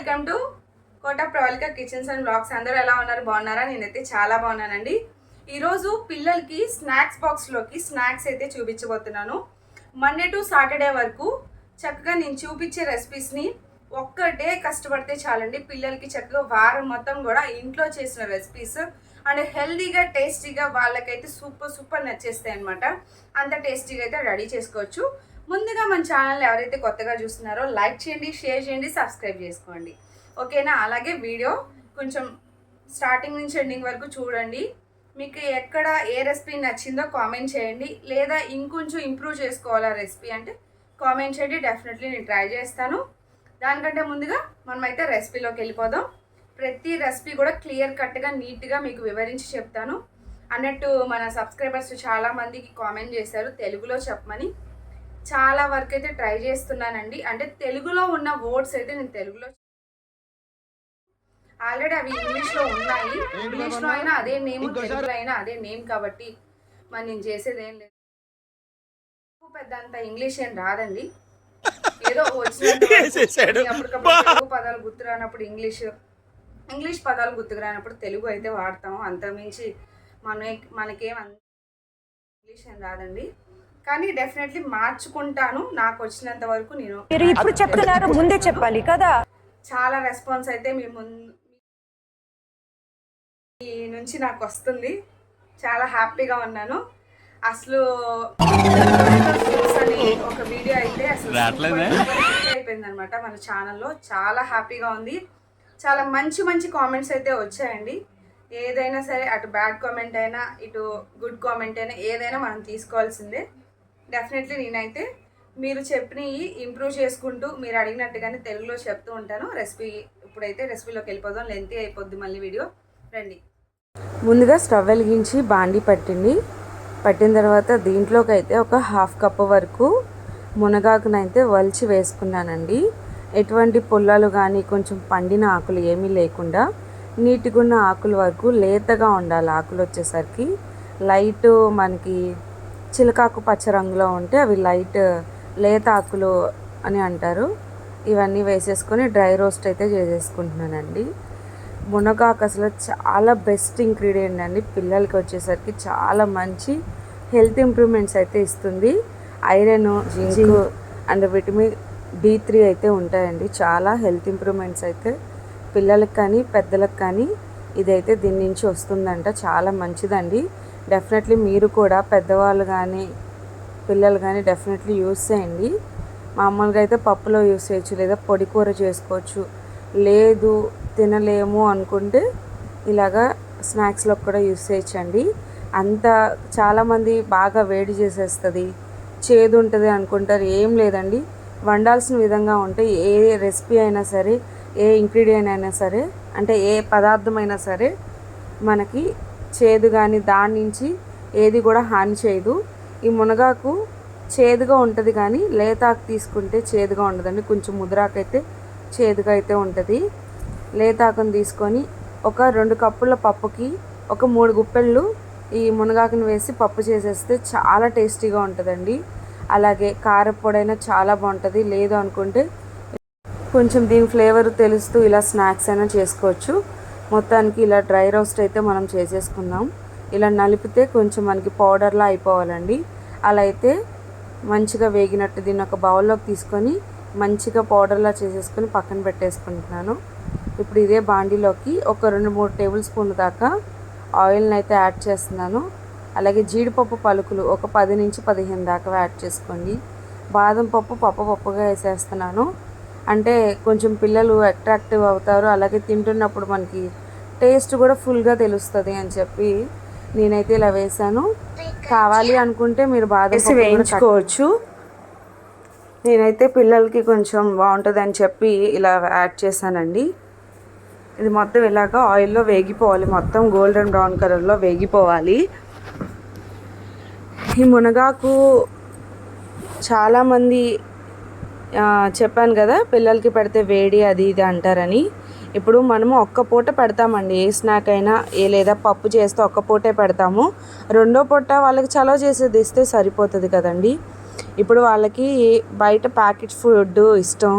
Welcome to Kota Pravalika kitchens and blogs. అందరూ ఎలా ఉన్నారు? బాగున్నారా? నేనైతే చాలా బాగున్నానండి. ఈరోజు పిల్లలకి స్నాక్స్ బాక్స్లోకి స్నాక్స్ అయితే చూపించబోతున్నాను. మండే టు సాటర్డే వరకు చక్కగా నేను చూపించే రెసిపీస్ని ఒక్కటే కష్టపడితే చాలండి. పిల్లలకి చక్కగా వారం మొత్తం కూడా ఇంట్లో చేసిన రెసిపీస్ అండ్ హెల్దీగా టేస్టీగా వాళ్ళకైతే సూపర్ సూపర్ నచ్చేస్తాయి అనమాట అంత టేస్టీగా అయితే రెడీ చేసుకోవచ్చు. ముందుగా మన ఛానల్ ఎవరైతే కొత్తగా చూస్తున్నారో లైక్ చేయండి షేర్ చేయండి సబ్స్క్రైబ్ చేసుకోండి. ఓకేనా? అలాగే వీడియో కొంచెం స్టార్టింగ్ నుంచి ఎండింగ్ వరకు చూడండి. మీకు ఎక్కడ ఏ రెసిపీ నచ్చిందో కామెంట్ చేయండి. లేదా ఇంకొంచెం ఇంప్రూవ్ చేసుకోవాలా రెసిపీ అంటే కామెంట్ చేయండి డెఫినెట్లీ నేను ట్రై చేస్తాను. దానికంటే ముందుగా మనమైతే రెసిపీలోకి వెళ్ళిపోదాం. ప్రతి రెసిపీ కూడా క్లియర్ కట్గా నీట్గా మీకు వివరించి చెప్తాను. అన్నట్టు మన సబ్స్క్రైబర్స్ చాలా మందికి కామెంట్ చేశారు తెలుగులో చెప్పమని. చాలా వరకు అయితే ట్రై చేస్తున్నానండి. అంటే తెలుగులో ఉన్న వర్డ్స్ అయితే నేను తెలుగులో ఆల్రెడీ అవి ఇంగ్లీష్లో ఉన్నాయి. ఇంగ్లీష్లో అయినా అదే నేమ్ తెలుగులో అయినా అదే నేమ్ కాబట్టి మరి నేను చేసేది ఏం లేదు. పెద్ద అంత ఇంగ్లీష్ ఏం రాదండి. ఏదో తెలుగు పదాలు గుర్తు రానప్పుడు ఇంగ్లీష్ ఇంగ్లీష్ పదాలు గుర్తుకు రానప్పుడు తెలుగు అయితే వాడతాము. అంతమించి మన మనకేం ఇంగ్లీష్ ఏం రాదండి. కానీ డెఫినెట్లీ మార్చుకుంటాను. నాకు వచ్చినంత వరకు నేను మీరు ఇప్పుడు చెప్తున్నారు ముందే చెప్పాలి కదా. చాలా రెస్పాన్స్ అయితే మీ ముందు మీ నుంచి నాకు వస్తుంది. చాలా హ్యాపీగా ఉన్నాను. అసలు ఒక వీడియో అయితే అసలు? అయిపోయింది అనమాట మన ఛానల్లో చాలా హ్యాపీగా ఉంది. చాలా మంచి మంచి కామెంట్స్ అయితే వచ్చాయండి. ఏదైనా సరే అటు బ్యాడ్ కామెంట్ అయినా ఇటు గుడ్ కామెంట్ అయినా ఏదైనా మనం తీసుకోవాల్సిందే. డెఫినెట్లీ నేనైతే మీరు చెప్పినవి ఇంప్రూవ్ చేసుకుంటూ మీరు అడిగినట్టుగానే తెలుగులో చెప్తూ ఉంటాను. రెసిపీ ఇప్పుడైతే రెసిపీలోకి వెళ్ళిపోదాం. లెంతీ అయిపోద్ది మళ్ళీ వీడియో రండి. ముందుగా స్టవ్ వెలిగించి బాండి పట్టింది. పట్టిన తర్వాత దీంట్లోకి అయితే ఒక హాఫ్ కప్ వరకు మునగాకునైతే వలిచి వేసుకున్నానండి. ఎటువంటి పుల్లలు కానీ కొంచెం పండిన ఆకులు ఏమీ లేకుండా నీట్గా ఉన్న ఆకుల వరకు లేతగా ఉండాలి. ఆకులు వచ్చేసరికి లైట్ మనకి చిలకాకు పచ్చ రంగులో ఉంటే అవి లైట్ లేత ఆకులు అని అంటారు. ఇవన్నీ వేసేసుకొని డ్రై రోస్ట్ అయితే చేసేసుకుంటున్నానండి. మునగాకు అసలు చాలా బెస్ట్ ఇంగ్రీడియంట్ అండి. పిల్లలకి వచ్చేసరికి చాలా మంచి హెల్త్ ఇంప్రూవ్మెంట్స్ అయితే ఇస్తుంది. Iron zinc and vitamin D three అయితే ఉంటాయండి. చాలా హెల్త్ ఇంప్రూవ్మెంట్స్ అయితే పిల్లలకు కానీ పెద్దలకు కానీ ఇదైతే దీని నుంచి వస్తుందంట. చాలా మంచిదండి. డెఫినెట్లీ మీరు కూడా పెద్దవాళ్ళు కానీ పిల్లలు కానీ డెఫినెట్లీ యూస్ చేయండి. మామూలుగా అయితే పప్పులో యూస్ చేయొచ్చు లేదా పొడి కూర చేసుకోవచ్చు. లేదు తినలేము అనుకుంటే ఇలాగా స్నాక్స్లో కూడా యూస్ చేయొచ్చండి. అంత చాలామంది బాగా వేడి చేసేస్తుంది చేదు ఉంటుంది అనుకుంటారు ఏం లేదండి. వండాల్సిన విధంగా ఉంటే ఏ రెసిపీ అయినా సరే ఏ ఇంగ్రీడియంట్ అయినా సరే అంటే ఏ పదార్థమైనా సరే మనకి చేదు కానీ దాని నుంచి ఏది కూడా హాని చేయదు. ఈ మునగాకు చేదుగా ఉంటుంది కానీ లేతాకు తీసుకుంటే చేదుగా ఉండదండి. కొంచెం ముదిరాకు అయితే చేదుగా అయితే ఉంటుంది. లేతాకును తీసుకొని ఒక రెండు కప్పుల పప్పుకి ఒక మూడు గుప్పెళ్ళు ఈ మునగాకుని వేసి పప్పు చేసేస్తే చాలా టేస్టీగా ఉంటుందండి. అలాగే కారపొడైనా చాలా బాగుంటుంది. లేదు అనుకుంటే కొంచెం దీని ఫ్లేవర్ తెలుస్తూ ఇలా స్నాక్స్ అయినా చేసుకోవచ్చు. మొత్తానికి ఇలా డ్రై రోస్ట్ అయితే మనం చేసేసుకుందాం. ఇలా నలిపితే కొంచెం మనకి పౌడర్లా అయిపోవాలండి. అలా అయితే మంచిగా వేగినట్టు దీన్ని ఒక బౌల్లోకి తీసుకొని మంచిగా పౌడర్లా చేసేసుకొని పక్కన పెట్టేసుకుంటున్నాను. ఇప్పుడు ఇదే బాండీలోకి ఒక రెండు మూడు టేబుల్ స్పూన్ల దాకా ఆయిల్ని అయితే యాడ్ చేస్తున్నాను. అలాగే జీడిపప్పు పలుకులు ఒక పది నుంచి పదిహేను దాకా యాడ్ చేసుకోండి. బాదం పప్పు పప్ప పప్పుగా వేసేస్తున్నాను. అంటే కొంచెం పిల్లలు అట్రాక్టివ్ అవుతారు. అలాగే తింటున్నప్పుడు మనకి టేస్ట్ కూడా ఫుల్గా తెలుస్తుంది అని చెప్పి నేనైతే ఇలా వేసాను. కావాలి అనుకుంటే మీరు కూడా వేయించుకోవచ్చు. నేనైతే పిల్లలకి కొంచెం బాగుంటుంది అని చెప్పి ఇలా యాడ్ చేశానండి. ఇది మొత్తం ఇలాగ ఆయిల్లో వేగిపోవాలి. మొత్తం గోల్డెన్ బ్రౌన్ కలర్లో వేగిపోవాలి. ఈ మునగాకు చాలామంది చెప్పాను కదా పిల్లలకి పెడితే వేడి అది ఇది అంటారని. ఇప్పుడు మనము ఒక్క పూట పెడతామండి ఏ స్నాక్ అయినా ఏ లేదా పప్పు చేస్తే ఒక్క పూటే పెడతాము. రెండో పూట వాళ్ళకి చలవ చేసేది ఇస్తే సరిపోతుంది కదండి. ఇప్పుడు వాళ్ళకి బయట ప్యాకెట్ ఫుడ్ ఇష్టం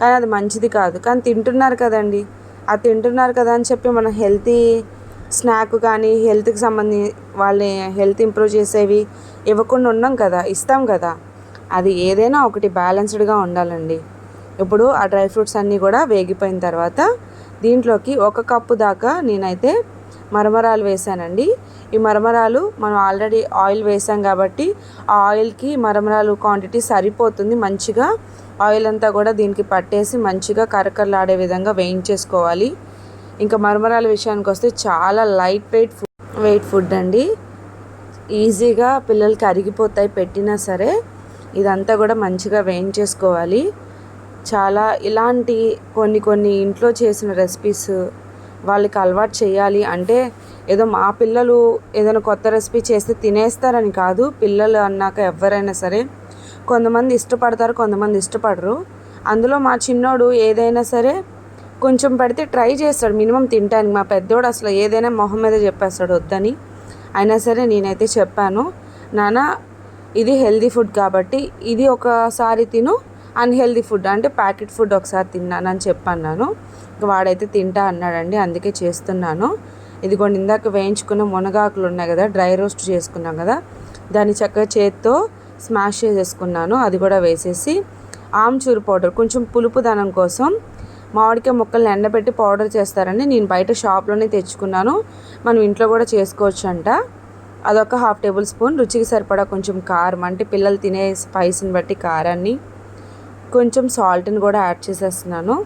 కానీ అది మంచిది కాదు. కానీ తింటున్నారు కదండి. అది తింటున్నారు కదా అని చెప్పి మనం హెల్తీ స్నాక్ కానీ హెల్త్కి సంబంధించి వాళ్ళని హెల్త్ ఇంప్రూవ్ చేసేవి ఇవ్వకుండా ఉన్నాం కదా ఇస్తాం కదా. అది ఏదైనా ఒకటి బ్యాలెన్స్డ్గా ఉండాలండి. ఇప్పుడు ఆ డ్రై ఫ్రూట్స్ అన్నీ కూడా వేగిపోయిన తర్వాత దీంట్లోకి ఒక కప్పు దాకా నేనైతే మరమరాలు వేసానండి ఈ మరమరాలు మనం ఆల్రెడీ ఆయిల్ వేసాం కాబట్టి ఆ ఆయిల్కి మరమరాలు క్వాంటిటీ సరిపోతుంది. మంచిగా ఆయిల్ అంతా కూడా దీనికి పట్టేసి మంచిగా కరకరలాడే విధంగా వేయించేసుకోవాలి. ఇంకా మరమరాల విషయానికి వస్తే చాలా light weight food weight food అండి. ఈజీగా పిల్లలకి అరిగిపోతాయి పెట్టినా సరే ఇదంతా కూడా మంచిగా వేయించేసుకోవాలి. చాలా ఇలాంటి కొన్ని కొన్ని ఇంట్లో చేసిన రెసిపీస్ వాళ్ళకి అలవాటు చేయాలి. అంటే ఏదో మా పిల్లలు ఏదైనా కొత్త రెసిపీ చేస్తే తినేస్తారని కాదు. పిల్లలు అన్నాక ఎవరైనా సరే కొంతమంది ఇష్టపడతారు కొంతమంది ఇష్టపడరు. అందులో మా చిన్నోడు ఏదైనా సరే కొంచెం పెడితే ట్రై చేస్తాడు. మినిమం తింటానికి మా పెద్దోడు అసలు ఏదైనా మొహం మీద చెప్పేస్తాడు వద్దని. అయినా సరే నేనైతే చెప్పాను నాన్న ఇది హెల్దీ ఫుడ్ కాబట్టి ఇది ఒకసారి తిను అన్హెల్దీ ఫుడ్ అంటే ప్యాకెట్ ఫుడ్ ఒకసారి తిన్నానని చెప్పన్నాను. ఇంక వాడైతే తింటా అన్నాడండి అందుకే చేస్తున్నాను. ఇదిగోండి ఇందాక వేయించుకున్న మునగాకులు ఉన్నాయి కదా డ్రై రోస్ట్ చేసుకున్నాం కదా దాన్ని చక్కగా చేత్తో స్మాష్ చేసేసుకున్నాను అది కూడా వేసేసి. ఆమ్చూరు పౌడర్ కొంచెం పులుపుదనం కోసం మామిడికాయ ముక్కల్ని ఎండబెట్టి పౌడర్ చేస్తారండి. నేను బయట షాప్లోనే తెచ్చుకున్నాను మనం ఇంట్లో కూడా చేసుకోవచ్చు అంట అదొక హాఫ్ టేబుల్ స్పూన్ రుచికి సరిపడా కొంచెం కారం అంటే పిల్లలు తినే స్పైస్ని బట్టి కారాన్ని కొంచెం సాల్ట్ని కూడా యాడ్ చేసేస్తున్నాను.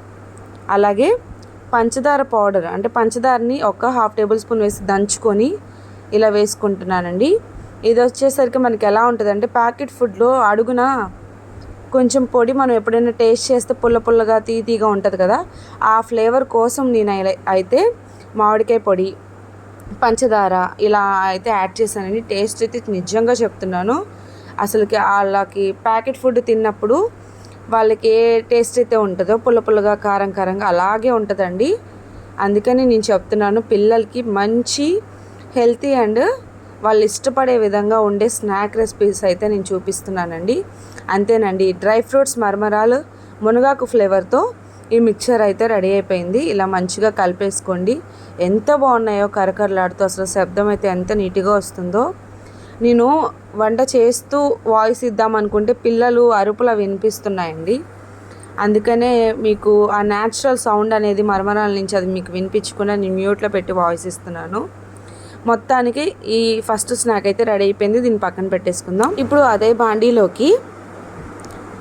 అలాగే పంచదార పౌడర్ అంటే పంచదారని ఒక హాఫ్ టేబుల్ స్పూన్ వేసి దంచుకొని ఇలా వేసుకుంటున్నానండి. ఇది వచ్చేసరికి మనకి ఎలా ఉంటుంది అంటే ప్యాకెట్ ఫుడ్లో అడుగున కొంచెం పొడి మనం ఎప్పుడైనా టేస్ట్ చేస్తే పుల్ల పుల్లగా తీతీగా ఉంటుంది కదా ఆ ఫ్లేవర్ కోసం నేను అయితే మామిడికాయ పొడి పంచదార ఇలా అయితే యాడ్ చేశానండి. టేస్ట్ అయితే నిజంగా చెప్తున్నాను. అసలుకి వాళ్ళకి ప్యాకెట్ ఫుడ్ తిన్నప్పుడు వాళ్ళకి ఏ టేస్ట్ అయితే ఉంటుందో పుల్ల పుల్లగా కారం కారంగా అలాగే ఉంటుందండి. అందుకని నేను చెప్తున్నాను పిల్లలకి మంచి హెల్తీ అండ్ వాళ్ళు ఇష్టపడే విధంగా ఉండే స్నాక్ రెసిపీస్ అయితే నేను చూపిస్తున్నానండి. అంతేనండి డ్రై ఫ్రూట్స్ మరమరాలు మునగాకు ఫ్లేవర్తో ఈ మిక్చర్ అయితే రెడీ అయిపోయింది. ఇలా మంచిగా కలిపేసుకోండి. ఎంత బాగున్నాయో కరకరలాడుతూ అసలు శబ్దం అయితే ఎంత నీట్గా వస్తుందో. నేను వంట చేస్తూ వాయిస్ ఇద్దాం అనుకుంటే పిల్లలు అరుపుల వినిపిస్తున్నాయండి. అందుకనే మీకు ఆ న్యాచురల్ సౌండ్ అనేది మరమరాల నుంచి అది మీకు వినిపించకుండా నేను మ్యూట్లో పెట్టి వాయిస్ ఇస్తున్నాను. మొత్తానికి ఈ ఫస్ట్ స్నాక్ అయితే రెడీ అయిపోయింది. దీన్ని పక్కన పెట్టేసుకుందాం. ఇప్పుడు అదే బాండీలోకి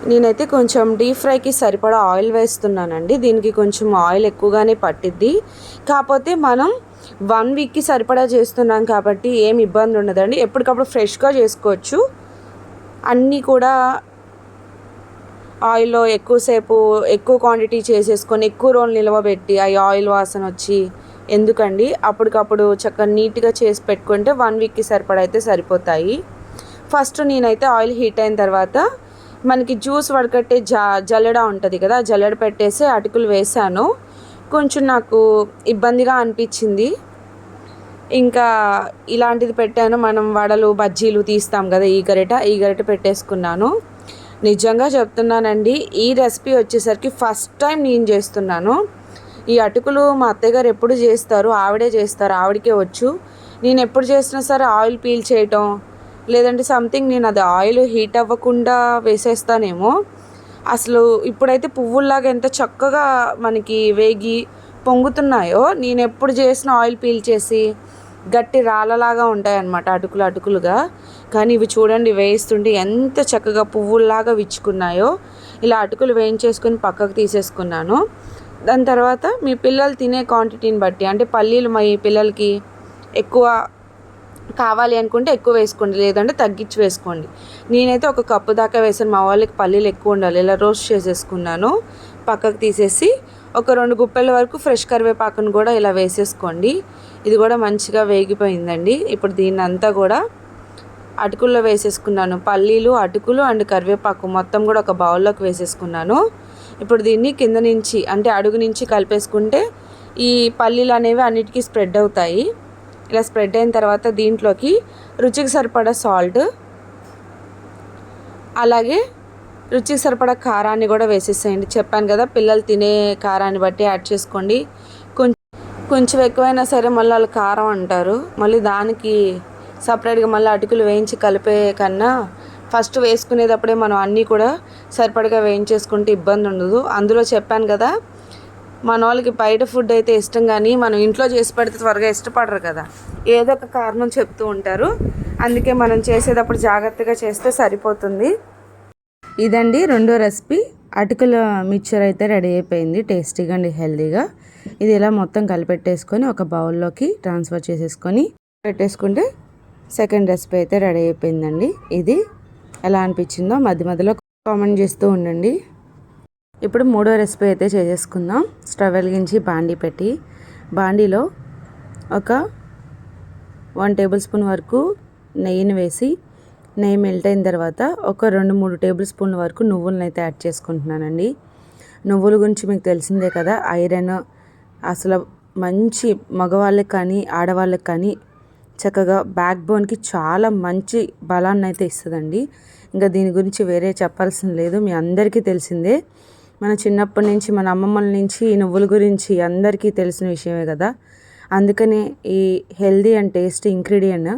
నేనైతే కొంచెం డీప్ ఫ్రైకి సరిపడా ఆయిల్ వేస్తున్నానండి. దీనికి కొంచెం ఆయిల్ ఎక్కువగానే పట్టిద్ది. కాకపోతే మనం వన్ వీక్కి సరిపడా చేస్తున్నాం కాబట్టి ఏం ఇబ్బంది ఉండదండి. ఎప్పటికప్పుడు ఫ్రెష్గా చేసుకోవచ్చు. అన్నీ కూడా ఆయిల్లో ఎక్కువసేపు ఎక్కువ క్వాంటిటీ చేసేసుకొని ఎక్కువ రోజులు నిలవబెట్టి ఆ ఆయిల్ వాసన వచ్చి ఎందుకండి? అప్పటికప్పుడు చక్కగా నీట్గా చేసి పెట్టుకుంటే వన్ వీక్కి సరిపడా అయితే సరిపోతాయి. ఫస్ట్ నేనైతే ఆయిల్ హీట్ అయిన తర్వాత మనకి జ్యూస్ వడకట్టే జా జల్లెడ ఉంటుంది కదా జల్లెడ పెట్టేసి అటుకులు వేసాను. కొంచెం నాకు ఇబ్బందిగా అనిపించింది. ఇంకా ఇలాంటిది పెట్టాను. మనం వడలు బజ్జీలు తీస్తాం కదా ఈ గరిట ఈ గరిట పెట్టేసుకున్నాను. నిజంగా చెప్తున్నానండి ఈ రెసిపీ వచ్చేసరికి ఫస్ట్ టైం నేను చేస్తున్నాను. ఈ అటుకులు మా అత్తయ్య గారు ఎప్పుడు చేస్తారు ఆవిడే చేస్తారు ఆవిడకే వచ్చు. నేను ఎప్పుడు చేసినా సరే ఆయిల్ పీల్ చేయటం లేదంటే సంథింగ్ నేను అది ఆయిల్ హీట్ అవ్వకుండా వేసేస్తానేమో. అసలు ఇప్పుడైతే పువ్వుల్లాగా ఎంత చక్కగా మనకి వేగి పొంగుతున్నాయో నేను ఎప్పుడు చేసిన ఆయిల్ పీల్ చేసి గట్టి రాళ్ళలాగా ఉంటాయన్నమాట అటుకులు అటుకులుగా. కానీ ఇవి చూడండి వేయిస్తుంటే ఎంత చక్కగా పువ్వుల్లాగా విచ్చుకున్నాయో. ఇలా అటుకులు వేయించేసుకొని పక్కకు తీసేసుకున్నాను. దాని తర్వాత మీ పిల్లలు తినే క్వాంటిటీని బట్టి అంటే పల్లీలు మా పిల్లలకి ఎక్కువ కావాలి అనుకుంటే ఎక్కువ వేసుకోండి లేదంటే తగ్గించి వేసుకోండి. నేనైతే ఒక కప్పు దాకా వేసాను మా వాళ్ళకి పల్లీలు ఎక్కువ ఉండాలి ఇలా రోస్ట్ చేసేసుకున్నాను. పక్కకు తీసేసి ఒక రెండు గుప్పెల వరకు ఫ్రెష్ కరివేపాకును కూడా ఇలా వేసేసుకోండి. ఇది కూడా మంచిగా వేగిపోయిందండి. ఇప్పుడు దీన్ని అంతా కూడా అటుకుల్లో వేసేసుకున్నాను. పల్లీలు అటుకులు అండ్ కరివేపాకు మొత్తం కూడా ఒక బౌల్లోకి వేసేసుకున్నాను. ఇప్పుడు దీన్ని కింద నుంచి అంటే అడుగు నుంచి కలిపేసుకుంటే ఈ పల్లీలు అనేవి అన్నిటికీ స్ప్రెడ్ అవుతాయి. ఇలా స్ప్రెడ్ అయిన తర్వాత దీంట్లోకి రుచికి సరిపడా సాల్ట్ అలాగే రుచికి సరిపడా కారాన్ని కూడా వేసేసేయండి. చెప్పాను కదా పిల్లలు తినే కారాన్ని బట్టి యాడ్ చేసుకోండి. కొంచెం కొంచెం ఎక్కువైనా సరే మళ్ళీ వాళ్ళు కారం అంటారు. మళ్ళీ దానికి సపరేట్గా మళ్ళీ అటుకులు వేయించి కలిపే కన్నా ఫస్ట్ వేసుకునేటప్పుడే మనం అన్నీ కూడా సరిపడగా వేయించేసుకుంటే ఇబ్బంది ఉండదు. అందులో చెప్పాను కదా మన వాళ్ళకి బయట ఫుడ్ అయితే ఇష్టం కానీ మనం ఇంట్లో చేసి పెడితే త్వరగా ఇష్టపడరు కదా. ఏదో ఒక కారణం చెప్తూ ఉంటారు. అందుకే మనం చేసేటప్పుడు జాగ్రత్తగా చేస్తే సరిపోతుంది. ఇదండి రెండో రెసిపీ. అటుకుల మిక్చర్ అయితే రెడీ అయిపోయింది టేస్టీగా అండి హెల్తీగా ఇది ఇలా మొత్తం కలిపెట్టేసుకొని ఒక బౌల్లోకి ట్రాన్స్ఫర్ చేసేసుకొని పెట్టేసుకుంటే సెకండ్ రెసిపీ అయితే రెడీ అయిపోయిందండి. ఇది ఎలా అనిపించిందో మధ్య మధ్యలో కామెంట్ చేస్తూ ఉండండి. ఇప్పుడు మూడో రెసిపీ అయితే చేసేసుకుందాం. స్టవ్ వెలిగించి బాండీ పెట్టి బాండీలో ఒక వన్ టేబుల్ స్పూన్ వరకు నెయ్యిని వేసి నెయ్యి మెల్ట్ అయిన తర్వాత ఒక రెండు మూడు టేబుల్ స్పూన్ల వరకు నువ్వులను అయితే యాడ్ చేసుకుంటున్నానండి. నువ్వుల గురించి మీకు తెలిసిందే కదా ఐరన్ అసలు మంచి మగవాళ్ళకి కానీ ఆడవాళ్ళకి కానీ చక్కగా బ్యాక్ బోన్కి చాలా మంచి బలాన్ని అయితే ఇస్తుందండి. ఇంకా దీని గురించి వేరే చెప్పాల్సిన లేదు మీ అందరికీ తెలిసిందే. మన చిన్నప్పటి నుంచి మన అమ్మమ్మల నుంచి ఈ నువ్వుల గురించి అందరికీ తెలిసిన విషయమే కదా. అందుకనే ఈ హెల్దీ అండ్ టేస్టీ ఇంగ్రీడియంట్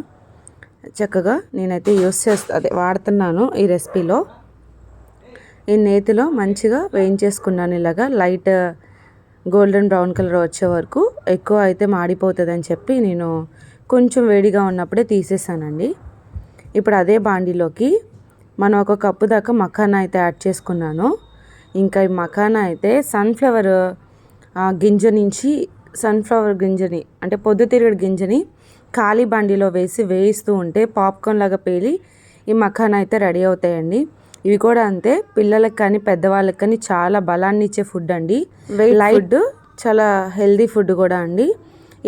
చక్కగా నేనైతే యూస్ చేస్తా అదే వాడుతున్నాను ఈ రెసిపీలో. ఈ నేతిలో మంచిగా వేయించేసుకున్నాను ఇలాగా. లైట్ గోల్డెన్ బ్రౌన్ కలర్ వచ్చే వరకు ఎక్కువ అయితే మాడిపోతుందని చెప్పి నేను కొంచెం వేడిగా ఉన్నప్పుడే తీసేసానండి. ఇప్పుడు అదే బాండీలోకి మనం ఒక కప్పు దాకా మఖానా అయితే యాడ్ చేసుకున్నాను. ఇంకా ఈ మఖానా అయితే సన్ఫ్లవర్ గింజ నుంచి సన్ఫ్లవర్ గింజని అంటే పొద్దుతిరుగుడు గింజని ఖాళీ బండిలో వేసి వేయిస్తూ ఉంటే పాప్కార్న్ లాగా పేలి ఈ మఖానా అయితే రెడీ అవుతాయండి. ఇవి కూడా అంతే పిల్లలకు కానీ పెద్దవాళ్ళకి కానీ చాలా బలాన్ని ఇచ్చే ఫుడ్ అండి. లైట్ చాలా హెల్దీ ఫుడ్ కూడా అండి.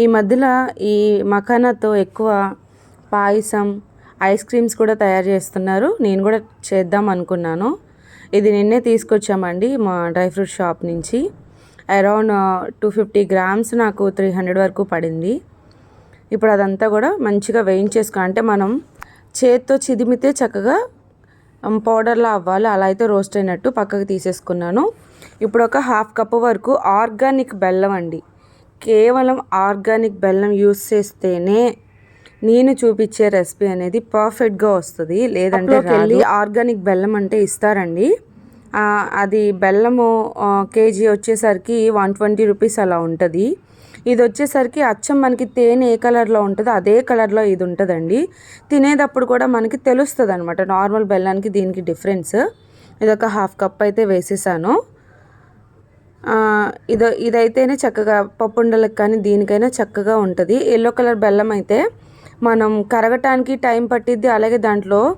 ఈ మధ్యలో ఈ మఖానాతో ఎక్కువ పాయసం ఐస్ క్రీమ్స్ కూడా తయారు చేస్తున్నారు. నేను కూడా చేద్దాం అనుకున్నాను. ఇది నిన్నే తీసుకొచ్చామండి మా డ్రై ఫ్రూట్ షాప్ నుంచి. అరౌండ్ టూ ఫిఫ్టీ గ్రామ్స్ నాకు త్రీ హండ్రెడ్ వరకు పడింది. ఇప్పుడు అదంతా కూడా మంచిగా వేయించేసుకో అంటే మనం చేత్తో చిదిమితే చక్కగా um, పౌడర్లా అవ్వాలి. అలా అయితే రోస్ట్ అయినట్టు పక్కకు తీసేసుకున్నాను. ఇప్పుడు ఒక హాఫ్ కప్ వరకు ఆర్గానిక్ బెల్లం అండి. కేవలం ఆర్గానిక్ బెల్లం యూస్ చేస్తేనే నేను చూపించే రెసిపీ అనేది పర్ఫెక్ట్గా వస్తుంది. లేదంటే వెళ్ళి ఆర్గానిక్ బెల్లం అంటే ఇస్తారండి. అది బెల్లము కేజీ వచ్చేసరికి వన్ ట్వంటీ రూపీస్ అలా ఉంటుంది. ఇది వచ్చేసరికి అచ్చం మనకి తేనె ఏ కలర్లో ఉంటుందో అదే కలర్లో ఇది ఉంటుందండి. తినేటప్పుడు కూడా మనకి తెలుస్తుంది అనమాట నార్మల్ బెల్లానికి దీనికి డిఫరెన్స్. ఇది ఒక హాఫ్ కప్ అయితే వేసేసాను. ఇదో ఇదైతేనే చక్కగా పప్పుండలకు కానీ దీనికైనా చక్కగా ఉంటుంది. ఎల్లో కలర్ బెల్లం అయితే మనం కరగటానికి టైం పట్టిద్ది. అలాగే దాంట్లో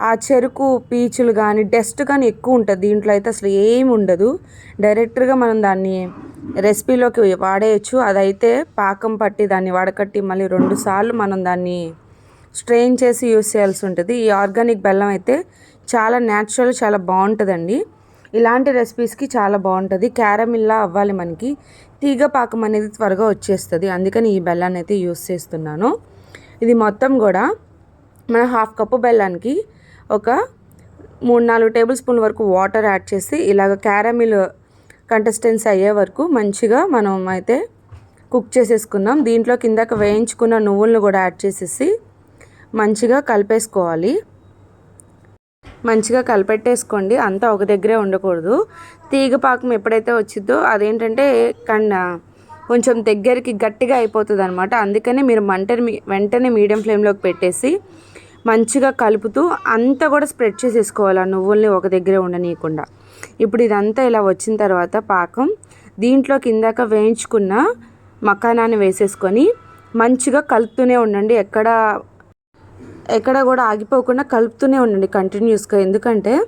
ఆ చెరుకు పీచులు కానీ డస్ట్ కానీ ఎక్కువ ఉంటుంది. దీంట్లో అయితే అసలు ఏమి ఉండదు. డైరెక్ట్గా మనం దాన్ని రెసిపీలోకి వాడేయచ్చు. అదైతే పాకం పట్టి దాన్ని వడకట్టి మళ్ళీ రెండు సార్లు మనం దాన్ని స్ట్రెయిన్ చేసి యూస్ చేయాల్సి ఉంటుంది. ఈ ఆర్గానిక్ బెల్లం అయితే చాలా న్యాచురల్ చాలా బాగుంటుందండి. ఇలాంటి రెసిపీస్కి చాలా బాగుంటుంది. క్యారమిల్లా అవ్వాలి మనకి. తీగ పాకం అనేది త్వరగా వచ్చేస్తుంది. అందుకని ఈ బెల్లాన్ని అయితే యూస్ చేస్తున్నాను. ఇది మొత్తం కూడా మన హాఫ్ కప్పు బెల్లానికి ఒక మూడు నాలుగు టేబుల్ స్పూన్ వరకు వాటర్ యాడ్ చేసి ఇలాగ క్యారమిల్ కంటెస్టెన్స్ అయ్యే వరకు మంచిగా మనం అయితే కుక్ చేసేసుకుందాం దీంట్లో కిందకి వేయించుకున్న నువ్వులను కూడా యాడ్ చేసేసి మంచిగా కలిపేసుకోవాలి. మంచిగా కలిపెట్టేసుకోండి. అంతా ఒక దగ్గరే ఉండకూడదు. తీగ పాకం ఎప్పుడైతే వచ్చిందో అదేంటంటే కన్నా కొంచెం దగ్గరికి గట్టిగా అయిపోతుంది అనమాట అందుకనే మీరు మంటని మీ- వెంటనే మీడియం ఫ్లేమ్లోకి పెట్టేసి మంచిగా కలుపుతూ అంతా కూడా స్ప్రెడ్ చేసేసుకోవాలి ఆ నువ్వుల్ని ఒక దగ్గరే ఉండనీయకుండా. ఇప్పుడు ఇదంతా ఇలా వచ్చిన తర్వాత పాకం దీంట్లో కిందాక వేయించుకున్న మకానాన్ని వేసేసుకొని మంచిగా కలుపుతూనే ఉండండి. ఎక్కడ ఎక్కడ కూడా ఆగిపోకుండా కలుపుతూనే ఉండండి కంటిన్యూస్గా. ఎందుకంటే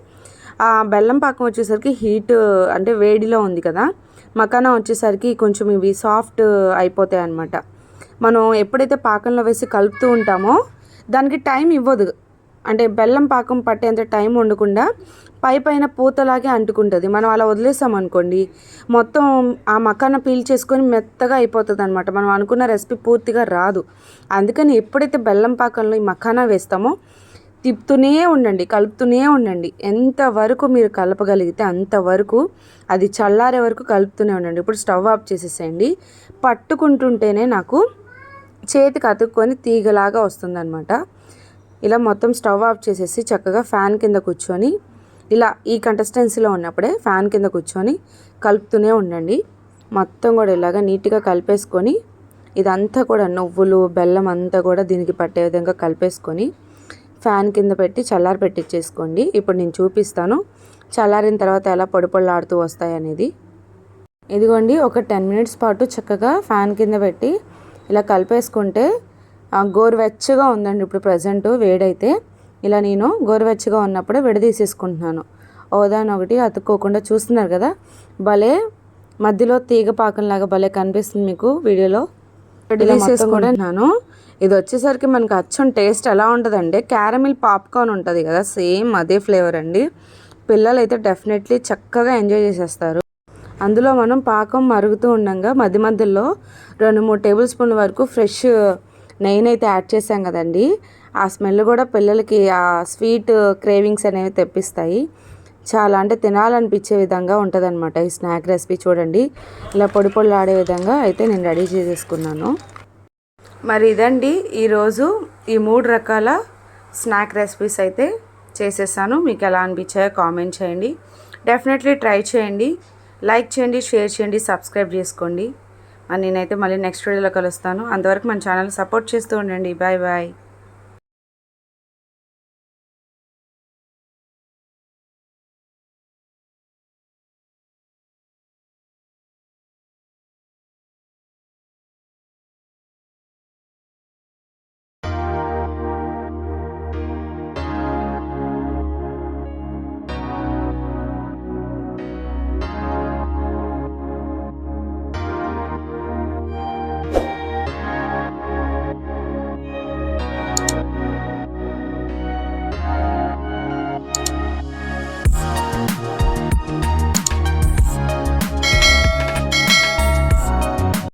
ఆ బెల్లం పాకం వచ్చేసరికి హీట్ అంటే వేడిలో ఉంది కదా. మకానా వచ్చేసరికి కొంచెం ఇవి సాఫ్ట్ అయిపోతాయి అన్నమాట. మనం ఎప్పుడైతే పాకంలో వేసి కలుపుతూ ఉంటామో దానికి టైం ఇవ్వదు. అంటే బెల్లం పాకం పట్టేంత టైం ఉండకుండా పై పైన పూతలాగే అంటుకుంటుంది. మనం అలా వదిలేసాం అనుకోండి మొత్తం ఆ మకాన పీల్ చేసుకొని మెత్తగా అయిపోతుంది అనమాట మనం అనుకున్న రెసిపీ పూర్తిగా రాదు. అందుకని ఎప్పుడైతే బెల్లం పాకంలో ఈ మకానా వేస్తామో తిప్పుతూనే ఉండండి కలుపుతూనే ఉండండి. ఎంతవరకు మీరు కలపగలిగితే అంతవరకు అది చల్లారే వరకు కలుపుతూనే ఉండండి. ఇప్పుడు స్టవ్ ఆఫ్ చేసేసేయండి. పట్టుకుంటుంటేనే నాకు చేతికి అతుక్కొని తీగలాగా వస్తుందనమాట ఇలా మొత్తం స్టవ్ ఆఫ్ చేసేసి చక్కగా ఫ్యాన్ కింద కూర్చొని ఇలా ఈ కంటెస్టెన్సీలో ఉన్నప్పుడే ఫ్యాన్ కింద కూర్చొని కలుపుతూనే ఉండండి. మొత్తం కూడా ఇలాగ నీట్గా కలిపేసుకొని ఇదంతా కూడా నువ్వులు బెల్లం అంతా కూడా దీనికి పట్టే విధంగా కలిపేసుకొని ఫ్యాన్ కింద పెట్టి చల్లారి పెట్టించేసుకోండి ఇప్పుడు నేను చూపిస్తాను. చల్లారిన తర్వాత ఎలా పొడి పొడిలాడుతూ వస్తాయి అనేది. ఇదిగోండి ఒక టెన్ మినిట్స్ పాటు చక్కగా ఫ్యాన్ కింద పెట్టి ఇలా కలిపేసుకుంటే గోరువెచ్చగా ఉందండి ఇప్పుడు ప్రజెంట్ వేడైతే. ఇలా నేను గోరువెచ్చగా ఉన్నప్పుడే విడదీసేసుకుంటున్నాను. ఓదాని ఒకటి అతుక్కోకుండా చూస్తున్నారు కదా. భలే మధ్యలో తీగ పాకంలాగా భలే కనిపిస్తుంది మీకు వీడియోలో. విడదీసేసుకుంటున్నాను ఇది వచ్చేసరికి మనకి అచ్చం టేస్ట్ ఎలా ఉంటుందంటే క్యారమిల్ పాప్కార్న్ ఉంటుంది కదా సేమ్ అదే ఫ్లేవర్ అండి. పిల్లలు అయితే డెఫినెట్లీ చక్కగా ఎంజాయ్ చేసేస్తారు. అందులో మనం పాకం మరుగుతూ ఉండగా మధ్య మధ్యలో రెండు మూడు టేబుల్ స్పూన్ల వరకు ఫ్రెష్ నెయ్యిని అయితే యాడ్ చేసాం కదండి. ఆ స్మెల్ కూడా పిల్లలకి ఆ స్వీట్ క్రేవింగ్స్ అనేవి తెప్పిస్తాయి. చాలా అంటే తినాలనిపించే విధంగా ఉంటుందన్నమాట ఈ స్నాక్ రెసిపీ చూడండి. ఇలా పొడి పొడి ఆడే విధంగా అయితే నేను రెడీ చేసేసుకున్నాను. మరి ఇదండి ఈరోజు ఈ మూడు రకాల స్నాక్ రెసిపీస్ అయితే చేసేసాను. మీకు ఎలా అనిపించాయో కామెంట్ చేయండి. డెఫినెట్లీ ట్రై చేయండి. లైక్ చేయండి షేర్ చేయండి సబ్స్క్రైబ్ చేసుకోండి. మరి నేనైతే మళ్ళీ నెక్స్ట్ వీడియోలో కలుస్తాను. అంతవరకు మన ఛానల్ సపోర్ట్ చేస్తూ ఉండండి. Bye bye